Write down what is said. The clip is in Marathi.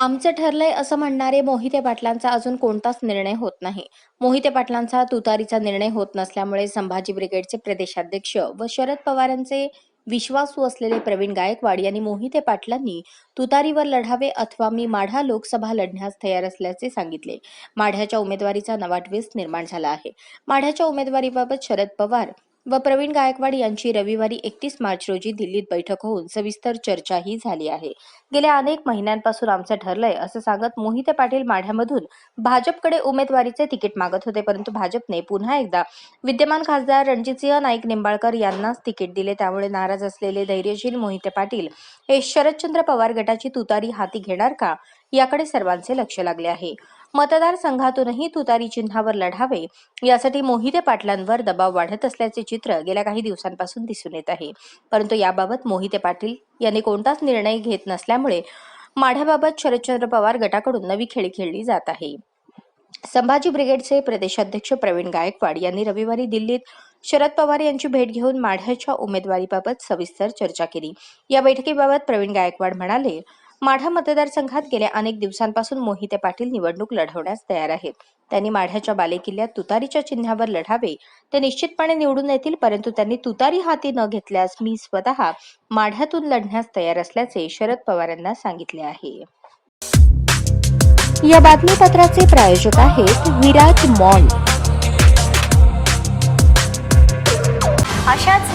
आमचं ठरलंय असं म्हणणारे मोहिते पाटलांचा अजून कोणताच निर्णय होत नाही. मोहिते पाटलांचा तुतारीचा निर्णय होत नसल्यामुळे संभाजी ब्रिगेडचे प्रदेशाध्यक्ष व शरद पवारांचे विश्वासू असलेले प्रवीण गायकवाड यांनी मोहिते पाटलांनी तुतारीवर लढावे अथवा मी माढा लोकसभा लढण्यास तयार असल्याचे सांगितले. माढ्याच्या उमेदवारीचा नवा ट्विस्ट निर्माण झाला आहे. माढ्याच्या उमेदवारीबाबत शरद पवार व प्रवीण गायकवाड यांची रविवारी एकतीस मार्च रोजी दिल्लीत बैठक होऊन सविस्तर चर्चाही झाली आहे. गेल्या अनेक महिन्यांपासून आमचं ठरलंय असं सांगत मोहिते पाटील माढ्यामधून भाजपकडे उमेदवारीचे तिकीट मागत होते परंतु भाजपने पुन्हा एकदा विद्यमान खासदार रणजितसिंह नाईक निंबाळकर यांनाच तिकीट दिले. त्यामुळे नाराज असलेले धैर्यशील मोहिते पाटील हे शरदचंद्र पवार गटाची तुतारी हाती घेणार का? याकडे सर्वांचे लक्ष लागले आहे. मतदारसंघातूनही तुतारी चिन्हावर लढावे. यासाठी मोहिते पाटलांवर दबाव वाढत असल्याचे चित्र गेल्या काही दिवसांपासून दिसून येत आहे. परंतु याबाबत मोहिते पाटील यांनी कोणताच निर्णय घेत नसल्यामुळे माढ्याबाबत शरदचंद्र पवार गटाकडून नवी खेळी खेळली जात आहे. संभाजी ब्रिगेडचे प्रदेशाध्यक्ष प्रवीण गायकवाड यांनी रविवारी दिल्लीत शरद पवार यांची भेट घेऊन माढ्याच्या उमेदवारीबाबत सविस्तर चर्चा केली. या बैठकीबाबत प्रवीण गायकवाड म्हणाले माढा मतदारसंघात गेल्या अनेक दिवसांपासून मोहिते पाटील निवडणूक लढवण्यास तयार आहेत. त्यांनी माढ्याच्या बालेकिल्ल्यात तुतारीच्या चिन्हावर लढावे ते निश्चितपणे निवडून येतील परंतु त्यांनी तुतारी हाती न घेतल्यास मी स्वतः माढ्यातून लढण्यास तयार असल्याचे शरद पवारांना सांगितले आहे. या बातमीपत्राचे प्रायोजक आहेत विराज मॉल.